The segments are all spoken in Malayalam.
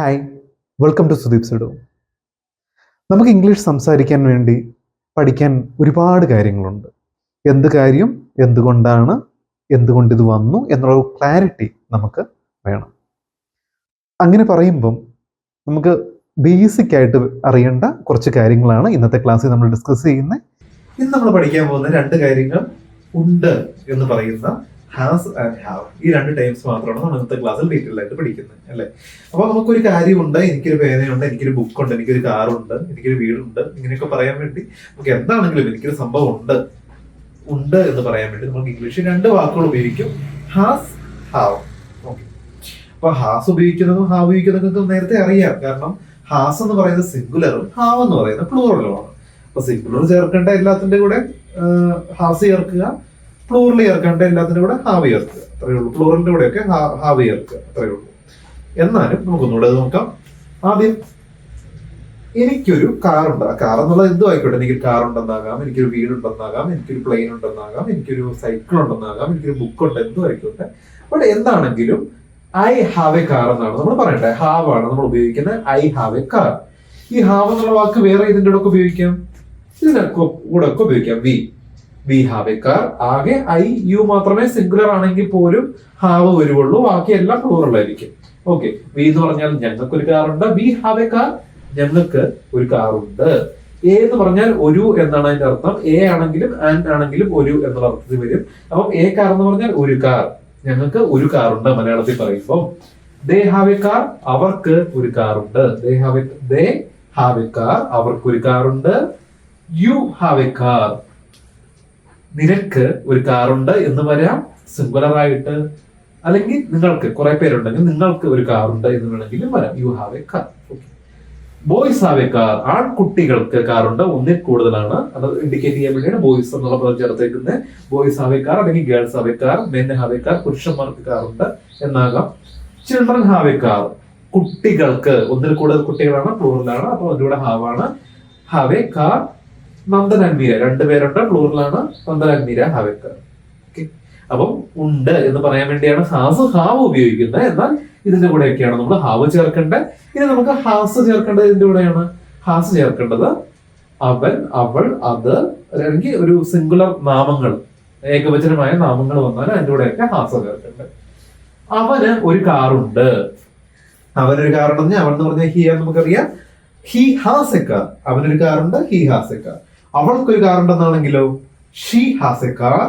Hi welcome to Sudeep Sudu നമുക്ക് ഇംഗ്ലീഷ് സംസാരിക്കാൻ വേണ്ടി പഠിക്കാൻ ഒരുപാട് കാര്യങ്ങളുണ്ട്. എന്ത് കാര്യം എന്തുകൊണ്ടാണ് എന്തുകൊണ്ട് ഇത് വന്നു എന്നുള്ള ക്ലാരിറ്റി നമുക്ക് വേണം. അങ്ങനെ പറയുമ്പം നമുക്ക് ബേസിക് ആയിട്ട് അറിയേണ്ട കുറച്ച് കാര്യങ്ങളാണ് ഇന്നത്തെ ക്ലാസ്സിൽ നമ്മൾ ഡിസ്കസ് ചെയ്യുന്നത്. ഇന്ന് നമ്മൾ പഠിക്കാൻ പോകുന്ന രണ്ട് കാര്യങ്ങൾ ഉണ്ട് എന്ന് പറയുന്ന ഹാസ് ആൻഡ് ഹാവ് ഈ രണ്ട് ടൈംസ് മാത്രമാണ് നമ്മൾ ഇന്നത്തെ ക്ലാസ്സിൽ ഡീറ്റെയിൽ ആയിട്ട് പഠിക്കുന്നത് അല്ലേ? അപ്പൊ നമുക്കൊരു കാര്യമുണ്ട് എനിക്കൊരു പേനയുണ്ട് എനിക്കൊരു ബുക്ക് ഉണ്ട് എനിക്കൊരു കാറുണ്ട് എനിക്കൊരു വീടുണ്ട് ഇങ്ങനെയൊക്കെ പറയാൻ വേണ്ടി നമുക്ക് എന്താണെങ്കിലും എനിക്കൊരു സംഭവം ഉണ്ട് ഉണ്ട് എന്ന് പറയാൻ വേണ്ടി നമുക്ക് ഇംഗ്ലീഷിൽ രണ്ട് വാക്കുകൾ ഉപയോഗിക്കും. ഹാസ് ഹാവ് ഓക്കെ അപ്പൊ ഹാസ് ഉപയോഗിക്കുന്നതും ഹാവ് ഉപയോഗിക്കുന്നതും നേരത്തെ അറിയാം. കാരണം ഹാസ് എന്ന് പറയുന്നത് സിംഗുലറും ഹാവ് എന്ന് പറയുന്നത് പ്ലൂറലുമാണ് അപ്പൊ സിംഗുലർ ചേർക്കേണ്ട എല്ലാത്തിന്റെ കൂടെ ഹാസ് ചേർക്കുക. പ്ലൂറൽ ചേർക്കേണ്ട എല്ലാത്തിന്റെ കൂടെ ഹാവ് ചേർക്കുക അത്രയേ ഉള്ളൂ. ഫ്ലോറിന്റെ കൂടെയൊക്കെ ഹാവ് ചേർക്കുക അത്രയേ ഉള്ളൂ. എന്നാലും നമുക്കൊന്നുകൂടെ നോക്കാം. ആദ്യം എനിക്കൊരു കാറുണ്ട് ആ കാർ എന്നുള്ളത് എന്തും ആയിക്കോട്ടെ. എനിക്കൊരു കാർ ഉണ്ടെന്നാകാം എനിക്കൊരു വീടുണ്ടെന്നാകാം എനിക്കൊരു പ്ലെയിൻ ഉണ്ടെന്നാകാം എനിക്കൊരു സൈക്കിൾ ഉണ്ടെന്നാകാം എനിക്കൊരു ബുക്ക് ഉണ്ട് എന്തും ആയിക്കോട്ടെ. ബട്ട് എന്താണെങ്കിലും ഐ ഹാവ് എ കാർ എന്നാണ് നമ്മൾ പറയട്ടെ ഹാവ് ആണ് നമ്മൾ ഉപയോഗിക്കുന്നത് ഐ ഹാവ് എ കാർ ഈ ഹാവ് എന്നുള്ള വാക്ക് വേറെ ഇതിന്റെ കൂടെ ഉപയോഗിക്കാം? ഇതിനൊക്കെ കൂടെ ഒക്കെ ഉപയോഗിക്കാം. We we have a car. ആകെ ഐ യു മാത്രമേ സിംഗുലർ ആണെങ്കിൽ പോലും ഹാവ് വരുവുള്ളൂ. ബാക്കി എല്ലാം പ്ലൂറൽ ആയിരിക്കും. ഓക്കെ വി എന്ന് പറഞ്ഞാൽ ഞങ്ങൾക്ക് ഒരു കാറുണ്ട് വി ഹാവ് എ കാർ ഞങ്ങൾക്ക് ഒരു കാറുണ്ട് എ എന്ന് പറഞ്ഞാൽ ഒരു എന്നാണ് അതിന്റെ അർത്ഥം. എ ആണെങ്കിലും ആൻഡ് ആണെങ്കിലും ഒരു എന്നുള്ള അർത്ഥത്തിൽ വരും. അപ്പം എ കാർ എന്ന് പറഞ്ഞാൽ ഒരു കാർ. ഞങ്ങൾക്ക് ഒരു കാർ ഉണ്ട് മലയാളത്തിൽ പറയുമ്പോൾ ദേ ഹാവ് എ കാർ അവർക്ക് ഒരു കാർ ഉണ്ട്. They have they have a car അവർക്ക് ഒരു കാർ ഉണ്ട്. യു ഹാവ് എ കാർ നിനക്ക് ഒരു കാറുണ്ട് എന്ന് വരാം. സിംഗുലറായിട്ട് അല്ലെങ്കിൽ നിങ്ങൾക്ക് കുറെ പേരുണ്ടെങ്കിൽ നിങ്ങൾക്ക് ഒരു കാറുണ്ട് എന്ന് വേണമെങ്കിലും വരാം. You have a car boys have a car ആൺകുട്ടികൾക്ക് കാറുണ്ട്. ഒന്നിൽ കൂടുതലാണ്. അത് ഇൻഡിക്കേറ്റ് ചെയ്യാൻ വേണ്ടിയാണ് ബോയ്സ് എന്നുള്ള പദം ചേർത്തേക്കുന്നത്. ബോയ്സ് ഹാവ് എ കാർ അല്ലെങ്കിൽ girls have a car men have a car പുരുഷന്മാർക്ക് കാറുണ്ട് എന്നാകാം. ചിൽഡ്രൻ ഹാവ് എ കാർ കുട്ടികൾക്ക് ഒന്നിൽ കൂടുതൽ കുട്ടികളാണ് പ്ലൂറിലാണ് അപ്പോൾ അതിലൂടെ ഹാവാണ് have a car Nandan and രണ്ടുപേരുണ്ട് പ്ലൂറിലാണ് Nandan and Meera have a car okay. അപ്പം ഉണ്ട് എന്ന് പറയാൻ വേണ്ടിയാണ് ഹാസ് ഹാവ് ഉപയോഗിക്കുന്നത്. എന്നാൽ ഇതിന്റെ കൂടെയൊക്കെയാണ് നമ്മൾ ഹാവ് ചേർക്കേണ്ടത്. ഇനി നമുക്ക് ഹാസ് ചേർക്കേണ്ടത് ഇതിന്റെ കൂടെയാണ്. ഹാസ് ചേർക്കേണ്ടത് അവൻ അവൾ അത് അല്ലെങ്കിൽ ഒരു സിംഗുലർ നാമങ്ങൾ ഏകവചനമായ നാമങ്ങൾ വന്നാൽ അതിന്റെ കൂടെയൊക്കെ ഹാസ് ചേർക്കേണ്ടത്. അവന് ഒരു കാറുണ്ട് അവനൊരു കാറുണ്ടെന്ന് അവൻ എന്ന് പറഞ്ഞാൽ ഹിയാ നമുക്കറിയാം. ഹി ഹാസ് എ കാർ അവനൊരു കാറുണ്ട് ഹി ഹാസ് എ കാർ അവൾക്കൊരു കാർ ഉണ്ടെന്നാണെങ്കിലോ? ഷീ ഹാസ് എ കാർ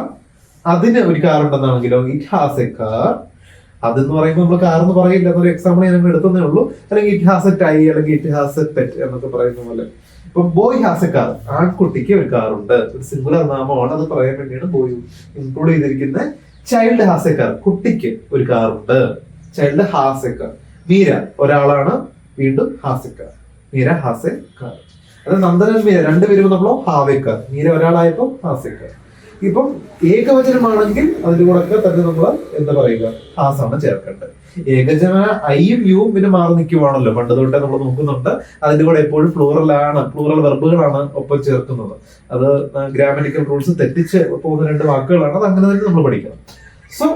അതിന് ഒരു കാർ ഉണ്ടെന്നാണെങ്കിലോ? ഇറ്റ് ഹാസ് എ കാർ അതെന്ന് പറയുമ്പോൾ നമ്മൾ കാർ എന്ന് പറയില്ല. എന്നൊരു എക്സാമ്പിൾ ഞാൻ എടുത്തതേ ഉള്ളൂ. അല്ലെങ്കിൽ ഇറ്റ് ഹാസ് എ ടൈ അല്ലെങ്കിൽ ഇറ്റ് ഹാസ് എ പെറ്റ് എന്നൊക്കെ പറയുന്ന പോലെ. ഇപ്പൊ ബോയ് ഹാസ് എ കാർ ആൺകുട്ടിക്ക് ഒരു കാർ ഉണ്ട്. ഒരു സിംഗുലർ നാമമാണ് അത് പറയാൻ വേണ്ടിയാണ് ബോയ് ഇൻക്ലൂഡ് ചെയ്തിരിക്കുന്ന ചൈൽഡ് ഹാസ് എ കാർ കുട്ടിക്ക് ഒരു ഉണ്ട്. Child has a car Meera ഒരാളാണ്. വീണ്ടും has a car Meera has a car അത് നന്ദനൻ മീര രണ്ടുപേരും നമ്മളോ ഹാവേക്കർ മീര ഒരാളായപ്പോ ഹാസ്യക്കർ ഇപ്പം ഏകവചനമാണെങ്കിൽ അതിന്റെ കൂടെ തന്നെ നമ്മൾ എന്താ പറയുക ഹാസാണ് ചേർക്കേണ്ടത്. ഏകജന ഐയും യുവും പിന്നെ മാറി നിൽക്കുവാണല്ലോ. പണ്ട് തൊട്ടേ നമ്മൾ നോക്കുന്നുണ്ട്. അതിന്റെ കൂടെ എപ്പോഴും ആണ് പ്ലൂറൽ വെർബുകളാണ് ഒപ്പം ചേർക്കുന്നത്. അത് ഗ്രാമറ്റിക്കൽ റൂൾസ് തെറ്റിച്ച് പോകുന്ന രണ്ട് വാക്കുകളാണ്. അത് അങ്ങനെ തന്നെ നമ്മൾ പഠിക്കണം. സോ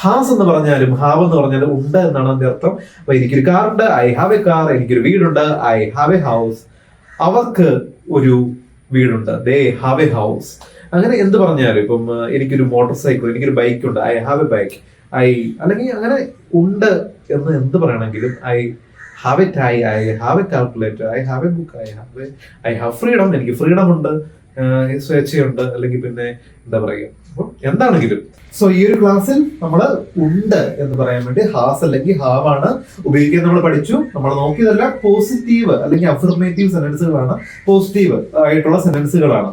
ഹാസ് എന്ന് പറഞ്ഞാലും ഹാവ് എന്ന് പറഞ്ഞാലും ഉണ്ട് എന്നാണ് അതിന്റെ അർത്ഥം. അപ്പൊ എനിക്കൊരു കാറുണ്ട് ഐ ഹാവ് എ കാർ എനിക്കൊരു വീടുണ്ട് ഐ ഹാവ് എ ഹൗസ് അവർക്ക് ഒരു വീടുണ്ട്. ദേ ഹാവ് എ ഹൗസ് അങ്ങനെ എന്ത് പറഞ്ഞാലും ഇപ്പം എനിക്കൊരു മോട്ടോർ സൈക്കിൾ എനിക്കൊരു ബൈക്ക് ഉണ്ട്. I have a bike I അല്ലെങ്കിൽ അങ്ങനെ ഉണ്ട് എന്ന് എന്ത് പറയണമെങ്കിലും I have a tie I have a calculator I have a book I have a I have freedom എനിക്ക് ഫ്രീഡം ഉണ്ട്. സ്വേച്ഛയുണ്ട് അല്ലെങ്കിൽ പിന്നെ എന്താ പറയുക? എന്താണെങ്കിലും. സോ ഈ ഒരു ക്ലാസ്സിൽ നമ്മൾ ഉണ്ട് എന്ന് പറയാൻ വേണ്ടി ഹാസ് അല്ലെങ്കിൽ ഹാവ് ആണ് ഉപയോഗിക്കാൻ നമ്മൾ പഠിച്ചു. നമ്മൾ നോക്കിയതല്ല പോസിറ്റീവ് അല്ലെങ്കിൽ അഫർമേറ്റീവ് സെന്റൻസുകളാണ് പോസിറ്റീവ് ആയിട്ടുള്ള സെന്റൻസുകളാണ്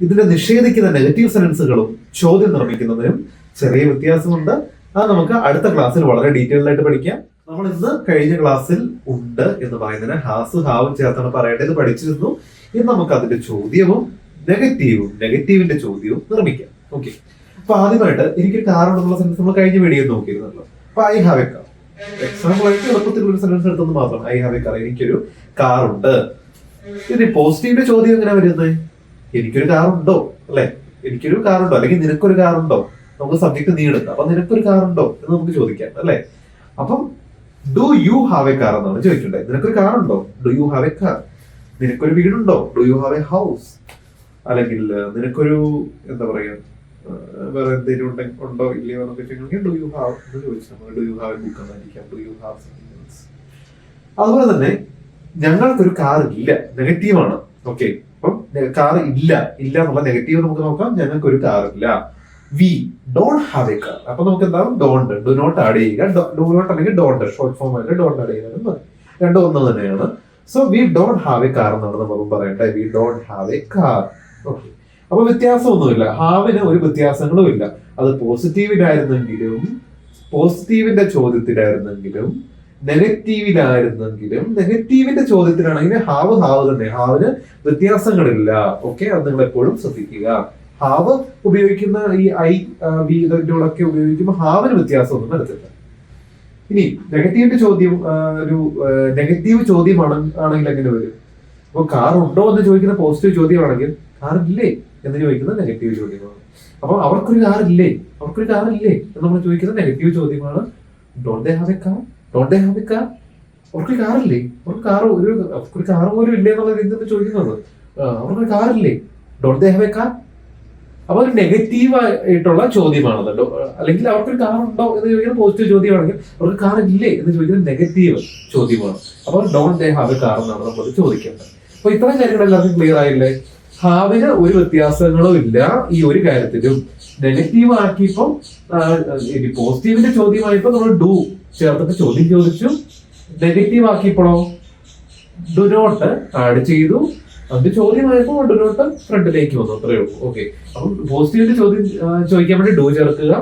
ഇതിനെ നിഷേധിക്കുന്ന നെഗറ്റീവ് സെന്റൻസുകളും ചോദ്യം നിർമ്മിക്കുന്നതിനും ചെറിയ വ്യത്യാസമുണ്ട്. അത് നമുക്ക് അടുത്ത ക്ലാസ്സിൽ വളരെ ഡീറ്റെയിൽഡ് ആയിട്ട് പഠിക്കാം. നമ്മൾ ഇന്ന് കഴിഞ്ഞ ക്ലാസ്സിൽ ഉണ്ട് എന്ന് പറയുന്നതിന് ഹാസ് ഹാവും ചേർത്താണ് പറയേണ്ടത്. പഠിച്ചിരുന്നു. ഇനി നമുക്ക് അതിന്റെ ചോദ്യവും നെഗറ്റീവും നെഗറ്റീവിന്റെ ചോദ്യവും നിർമ്മിക്കാം. ഓക്കെ അപ്പൊ ആദ്യമായിട്ട് എനിക്ക് കാറുണ്ടെന്നുള്ള സെൻസ് നമ്മൾ കഴിഞ്ഞ വീഡിയോ നോക്കിയിരുന്നല്ലോ. അപ്പൊ I have a car example ആയിട്ട് എളുപ്പത്തിൽ ഒരു സെൻസ് എടുത്തെന്ന് മാത്രം. ഐ ഹാവ് എ കാർ എനിക്കൊരു കാറുണ്ട് ഇനി പോസിറ്റീവിന്റെ ചോദ്യം എങ്ങനെ വരുന്നത്? എനിക്കൊരു കാറുണ്ടോ അല്ലെ? എനിക്കൊരു കാറുണ്ടോ അല്ലെങ്കിൽ നിനക്കൊരു കാറുണ്ടോ നമുക്ക് സബ്ജക്ട് നീ എടുക്കാം അപ്പൊ നിനക്കൊരു കാറുണ്ടോ എന്ന് നമുക്ക് ചോദിക്കാം. അല്ലെ? അപ്പം do you have a car എന്നാണ് ചോദിക്കേണ്ടത്. നിനക്കൊരു കാർ ഉണ്ടോ? Do you have a car നിനക്കൊരു വീടുണ്ടോ? Do you have a house അല്ലെങ്കിൽ നിനക്കൊരു എന്താ പറയാ വേറെ എന്തെങ്കിലും ഉണ്ടെങ്കിൽ ഉണ്ടോ ഇല്ലയോ ഡു യു ഹാവ് എന്ന് do you have you have അതുപോലെ തന്നെ ഞങ്ങൾക്കൊരു കാർ ഇല്ല. നെഗറ്റീവാണ് ഓക്കെ അപ്പം കാർ ഇല്ല. ഇല്ല എന്നുള്ള നെഗറ്റീവ് നമുക്ക് നോക്കാം. ഞങ്ങൾക്കൊരു കാർ ഇല്ല. We don't have a car അപ്പൊ നമുക്ക് എന്താവും? ഡോണ്ട് ഡു നോട്ട് ആഡ് ചെയ്യുക. ഡു നോട്ട് അല്ലെങ്കിൽ ഡോണ്ട് ഷോർട്ട് ഫോം ആയിട്ട് ഡോണ്ട് ആഡ് ചെയ്യുന്നത് രണ്ടും ഒന്ന് തന്നെയാണ്. So we don't have a car എന്നാണ് നമ്മൾ പറയേണ്ടത്. We don't have a car അപ്പൊ വ്യത്യാസമൊന്നുമില്ല. ഹാവിന് ഒരു വ്യത്യാസങ്ങളും ഇല്ല അത് പോസിറ്റീവിലായിരുന്നെങ്കിലും പോസിറ്റീവിന്റെ ചോദ്യത്തിലായിരുന്നെങ്കിലും നെഗറ്റീവിലായിരുന്നെങ്കിലും നെഗറ്റീവിന്റെ ചോദ്യത്തിലാണെങ്കിൽ ഹാവ് ഹാവ് തന്നെ. ഹാവിന് വ്യത്യാസങ്ങളില്ല. ഓക്കെ അത് നിങ്ങൾ എപ്പോഴും ശ്രദ്ധിക്കുക. ഹാവ് ഉപയോഗിക്കുന്ന ഈ ഐ വി ഇതിനോടൊക്കെ ഉപയോഗിക്കുമ്പോൾ ഹാവിന് വ്യത്യാസമൊന്നും വരത്തില്ല. ഇനി നെഗറ്റീവിന്റെ ചോദ്യം ഒരു നെഗറ്റീവ് ചോദ്യമാണ് ആണെങ്കിൽ എങ്ങനെ വരും? അപ്പൊ കാർ ഉണ്ടോ എന്ന് ചോദിക്കുന്ന പോസിറ്റീവ് ചോദ്യമാണെങ്കിൽ കാർ ഇല്ലേ എന്ന് ചോദിക്കുന്ന നെഗറ്റീവ് ചോദ്യമാണ് അപ്പൊ അവർക്കൊരു കാർ ഇല്ലേ അവർക്കൊരു കാർ ഇല്ലേ എന്ന് നമ്മൾ ചോദിക്കുന്ന നെഗറ്റീവ് ചോദ്യമാണ് don't they have a car don't they have a car അവർക്ക് കാർ ഇല്ലേ അവർക്ക് കാർ ഒരു അവർക്കൊരു കാർ പോലും ഇല്ലേ എന്നുള്ള രീതിയിൽ ചോദിക്കുന്നത്. അവർക്ക് ഇല്ലേ don't they have a car അപ്പൊ ഒരു നെഗറ്റീവ് ആയിട്ടുള്ള ചോദ്യമാണ് അല്ലെങ്കിൽ അവർക്കൊരു കാർ ഉണ്ടോ എന്ന് ചോദിക്കുന്ന പോസിറ്റീവ് ചോദ്യമാണെങ്കിൽ അവർക്ക് കാർ ഇല്ലേ എന്ന് ചോദിക്കുന്ന നെഗറ്റീവ് ചോദ്യമാണ്. അപ്പോൾ don't they have a car എന്നാണ് നമ്മൾ ചോദിക്കേണ്ടത്. അപ്പൊ ഇത്രയും കാര്യങ്ങൾ എല്ലാവർക്കും ക്ലിയർ ആയില്ലേ? ഹാവിന് ഒരു വ്യത്യാസങ്ങളും ഇല്ല ഈ ഒരു കാര്യത്തിലും. നെഗറ്റീവ് ആക്കിയപ്പോ പോസിറ്റീവിന്റെ ചോദ്യമായപ്പോ നമ്മൾ ഡു ചേർത്തിട്ട് ചോദ്യം ചോദിച്ചു. നെഗറ്റീവ് ആക്കിയപ്പോഴോ? ഡു നോട്ട് ആഡ് ചെയ്തു. അത് ചോദ്യമായപ്പോ ഡുനോട്ട് ഫ്രണ്ടിലേക്ക് വന്നു. അത്രയേ ഉള്ളൂ. ഓക്കെ അപ്പം പോസിറ്റീവിന്റെ ചോദ്യം ചോദിക്കാൻ വേണ്ടി ഡു ചേർക്കുക.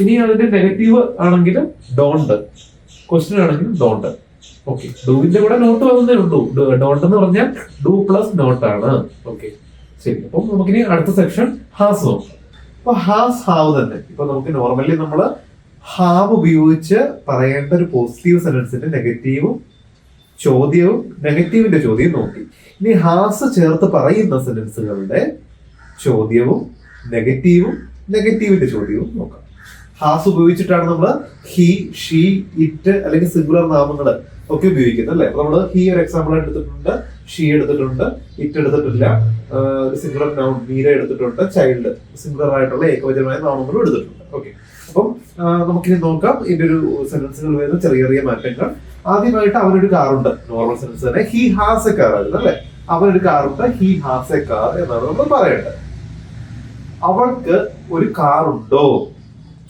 ഇനി അതിന്റെ നെഗറ്റീവ് ആണെങ്കിൽ ഡോണ്ട് ക്വസ്റ്റ്യൻ ആണെങ്കിൽ ഡോണ്ട് ഓക്കെ ഡൂവിന്റെ കൂടെ നോട്ട് വന്നേ ഉള്ളൂ. ഡോണ്ട് എന്ന് പറഞ്ഞാൽ ഡു പ്ലസ് നോട്ട് ആണ്. ഓക്കെ ശരി. അപ്പം നമുക്കിനി അടുത്ത സെക്ഷൻ ഹാസ് അപ്പൊ ഹാസ് ഹാവ് തന്നെ. ഇപ്പൊ നമുക്ക് നോർമലി നമ്മൾ ഹാവ് ഉപയോഗിച്ച് പറയേണ്ട ഒരു പോസിറ്റീവ് സെന്റൻസിന്റെ നെഗറ്റീവും ചോദ്യവും നെഗറ്റീവിന്റെ ചോദ്യം നോക്കി. ഇനി ഹാസ് ചേർത്ത് പറയുന്ന സെന്റൻസുകളുടെ ചോദ്യവും നെഗറ്റീവും നെഗറ്റീവിന്റെ ചോദ്യവും നോക്കാം. ഹാസ് ഉപയോഗിച്ചിട്ടാണ് നമ്മൾ ഹി ഷീ ഇറ്റ് അല്ലെങ്കിൽ സിംഗുലർ നാമങ്ങൾ ഒക്കെ ഉപയോഗിക്കുന്നത് അല്ലെ? നമ്മൾ ഹി ഒരു എക്സാമ്പിൾ എടുത്തിട്ടുണ്ട് ഷീ എടുത്തിട്ടുണ്ട് ഇറ്റ് എടുത്തിട്ടില്ല. സിംഗുലർ നൗൺ മീര എടുത്തിട്ടുണ്ട് ചൈൽഡ് സിംഗുലർ ആയിട്ടുള്ള ഏകവചനമായ നാമങ്ങളും എടുത്തിട്ടുണ്ട്. ഓക്കെ അപ്പം നമുക്കിനി നോക്കാം. ഇതിന്റെ ഒരു സെന്റൻസുകൾ വരുന്ന ചെറിയ ചെറിയ മാറ്റങ്ങൾ. ആദ്യമായിട്ട് അവനൊരു കാറുണ്ട് നോർമൽ സെന്റൻസ് തന്നെ. ഹി ഹാസ് എ കാർ ആയിരുന്നു അല്ലെ? അവനൊരു കാറുണ്ട് ഹി ഹാസ് എ കാർ എന്നാണ് നമ്മൾ പറയേണ്ടത്. അവൾക്ക് ഒരു കാറുണ്ടോ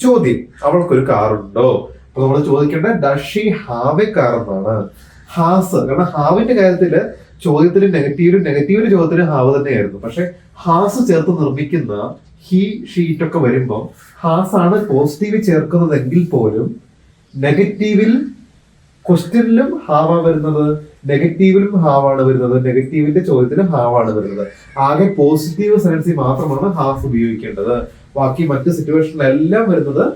ചോദ്യം. അവൾക്കൊരു കാറുണ്ടോ അപ്പൊ നമ്മൾ ചോദിക്കേണ്ട does he have a car എന്നാണ്. ഹാസ് കാരണം ഹാവിന്റെ കാര്യത്തിൽ ചോദ്യത്തിൽ നെഗറ്റീവിലും നെഗറ്റീവിന്റെ ചോദ്യത്തിന് ഹാവ് തന്നെയായിരുന്നു. പക്ഷെ ഹാസ് ചേർത്ത് നിർമ്മിക്കുന്ന ഹി ഷീറ്റ് ഒക്കെ വരുമ്പോൾ ഹാസ് ആണ് പോസിറ്റീവ് ചേർക്കുന്നതെങ്കിൽ പോലും നെഗറ്റീവിൽ ക്വസ്റ്റ്യനിലും ഹാവാ വരുന്നത് നെഗറ്റീവിലും ഹാവാണ് വരുന്നത് നെഗറ്റീവിന്റെ ചോദ്യത്തിലും ഹാവാണ് വരുന്നത്. ആകെ പോസിറ്റീവ് സെൻസിൽ മാത്രമാണ് ഹാഫ് ഉപയോഗിക്കേണ്ടത്. ബാക്കി മറ്റ് സിറ്റുവേഷനിലെല്ലാം വരുന്നത്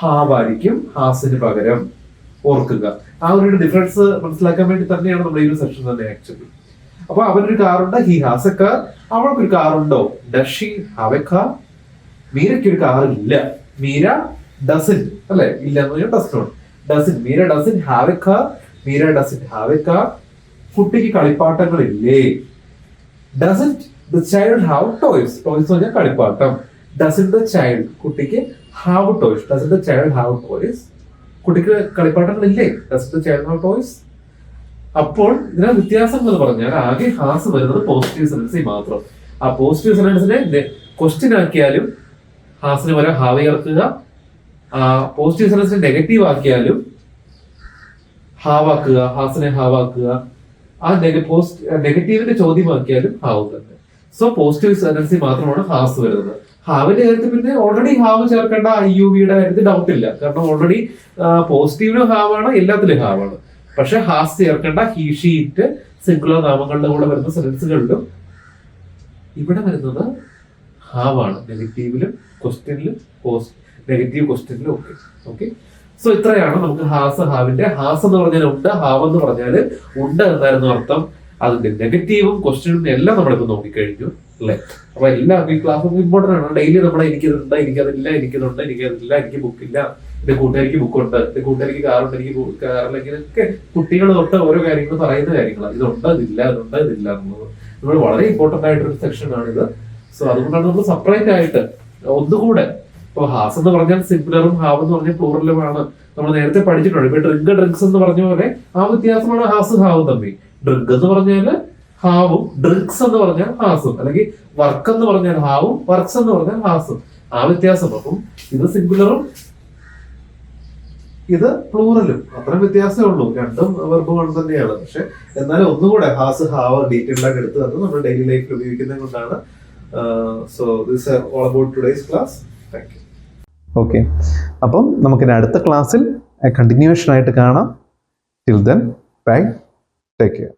ഹാവ് ആയിരിക്കും ഹാസിന് പകരം ഓർക്കുക. ആ ഒരു ഡിഫറൻസ് മനസ്സിലാക്കാൻ വേണ്ടി തന്നെയാണ് നമ്മുടെ ഈ ഒരു സെക്ഷൻ തന്നെ ആക്ച്വലി അപ്പൊ അവനൊരു കാറുണ്ട് ഹി ഹാസ് എ കാർ അവൾക്കൊരു കാറുണ്ടോ does she have a car മീരയ്ക്ക് ഒരു കാർ ഇല്ല. മീര ഡസൻ അല്ലെ? ഇല്ല എന്ന് പറഞ്ഞാൽ doesn't doesn't Meera doesn't have a car Meera doesn't have a car കുട്ടിക്ക് കളിപ്പാട്ടങ്ങളില്ലേ? Doesn't the child have toys toys എന്ന് പറഞ്ഞാൽ കളിപ്പാട്ടം. ഡസൻ ദ ചൈൽഡ് കുട്ടിക്ക് have toys doesn't the child have toys കുട്ടിക്ക് കളിപ്പാട്ടങ്ങളില്ലേ? It the child have toys അപ്പോൾ ഇതിനെ വ്യത്യാസം എന്ന് പറഞ്ഞാൽ ആകെ ഹാസ് വരുന്നത് പോസിറ്റീവ് സെന്റൻസിൽ മാത്രം. ആ പോസിറ്റീവ് സെന്റൻസിനെ ക്വസ്റ്റ്യൻ ആക്കിയാലും ഹാസിന് വരെ ഹാവ് ചേർക്കുക ആ പോസിറ്റീവ് സെന്റൻസിനെ നെഗറ്റീവ് ആക്കിയാലും ഹാവാക്കുക ഹാസിനെ ഹാവാക്കുക ആ ആ നെഗറ്റീവിന്റെ ചോദ്യമാക്കിയാലും ഹാവ് തന്നെ. സോ പോസിറ്റീവ് സെന്റൻസിൽ മാത്രമാണ് ഹാസ് വരുന്നത്. ഹാവിന്റെ കാര്യത്തിൽ പിന്നെ ഓൾറെഡി ഹാവ് ചേർക്കേണ്ട ഐ യു വിയുടെ കാര്യത്തിൽ ഡൗട്ട് ഇല്ല. കാരണം ഓൾറെഡി പോസിറ്റീവിലും ഹാവാണ് എല്ലാത്തിലും ഹാവാണ് പക്ഷെ ഹാസ് ചേർക്കേണ്ട ഹീഷീറ്റ് സിംഗുലർ നാമങ്ങളുടെ കൂടെ വരുന്ന സെൻസുകളിലും ഇവിടെ വരുന്നത് ഹാവാണ് നെഗറ്റീവിലും ക്വസ്റ്റ്യനിലും നെഗറ്റീവ് ക്വസ്റ്റ്യനിലും ഒക്കെ. ഓക്കെ സോ ഇത്രയാണ് നമുക്ക് ഹാസ് ഹാവിന്റെ ഹാസ് എന്ന് പറഞ്ഞാൽ ഉണ്ട് ഹാവ് എന്ന് പറഞ്ഞാൽ ഉണ്ട് എന്നായിരുന്നു അർത്ഥം. അതിന്റെ നെഗറ്റീവും ക്വസ്റ്റ്യനും എല്ലാം നമ്മളിപ്പോ നോക്കിക്കഴിഞ്ഞു. അല്ലെ? അപ്പൊ എല്ലാ ഈ ക്ലാസ് ഇമ്പോർട്ടന്റ് ആണ്. ഡെയിലി നമ്മളെ എനിക്കിതുണ്ട് എനിക്കതില്ല എനിക്കതുണ്ട് എനിക്കതില്ല എനിക്ക് ബുക്കില്ല എന്റെ കൂട്ടുകാരിക്ക് ബുക്കുണ്ട് എന്റെ കൂട്ടുകാരിക്ക് കാറുണ്ട് എനിക്ക് കാറില്ലെങ്കിൽ ഒക്കെ കുട്ടികൾ തൊട്ട് ഓരോ കാര്യങ്ങൾ പറയുന്ന കാര്യങ്ങളാണ്. ഇതുണ്ട് ഇതില്ല ഇതുണ്ട് ഇതില്ല എന്നുള്ളത്. നമ്മൾ വളരെ ഇമ്പോർട്ടന്റ് ആയിട്ടൊരു സെക്ഷൻ ആണിത് സോ അതുകൊണ്ടാണ് നമ്മൾ സെപ്പറേറ്റ് ആയിട്ട് ഒന്നുകൂടെ ഇപ്പൊ ഹാസ് എന്ന് പറഞ്ഞാൽ സിംപ്ലറും ഹാവ് എന്ന് പറഞ്ഞാൽ പ്ലൂറലുമാണ് നമ്മൾ നേരത്തെ പഠിച്ചിട്ടുണ്ട്. ഇപ്പൊ ഡ്രിങ്ക് ഡ്രിങ്ക്സ് എന്ന് പറഞ്ഞ പോലെ ആ വ്യത്യാസമാണ് ഹാസ് ഹാവ് തമ്മിൽ. ഡ്രിങ്ക് എന്ന് പറഞ്ഞാൽ ഹാവും. ഡ്രിങ്ക്സ് എന്ന് പറഞ്ഞാൽ ഹാസും. അല്ലെങ്കിൽ വർക്ക് എന്ന് പറഞ്ഞാൽ ഹാവും വർക്ക്സ് എന്ന് പറഞ്ഞാൽ ഹാസും. ആ വ്യത്യാസം. അപ്പം ഇത് സിംഗുലറും ഇത് പ്ലൂറലും. അത്ര വ്യത്യാസമേ ഉള്ളൂ. രണ്ടും വെർബുകൾ തന്നെയാണ്. പക്ഷെ എന്നാലും ഒന്നുകൂടെ ഹാസ് ഹാവ് ഡീറ്റെയിൽഡ് ആയിട്ട് എടുത്ത് തന്നെ നമ്മൾ ഡെയിലി ലൈഫിൽ ഉപയോഗിക്കുന്നത് കൊണ്ടാണ്. So this all about today's class thank you okay അപ്പം നമുക്കിനി അടുത്ത ക്ലാസ്സിൽ കണ്ടിന്യൂഷൻ ആയിട്ട് കാണാം. Till then bye take care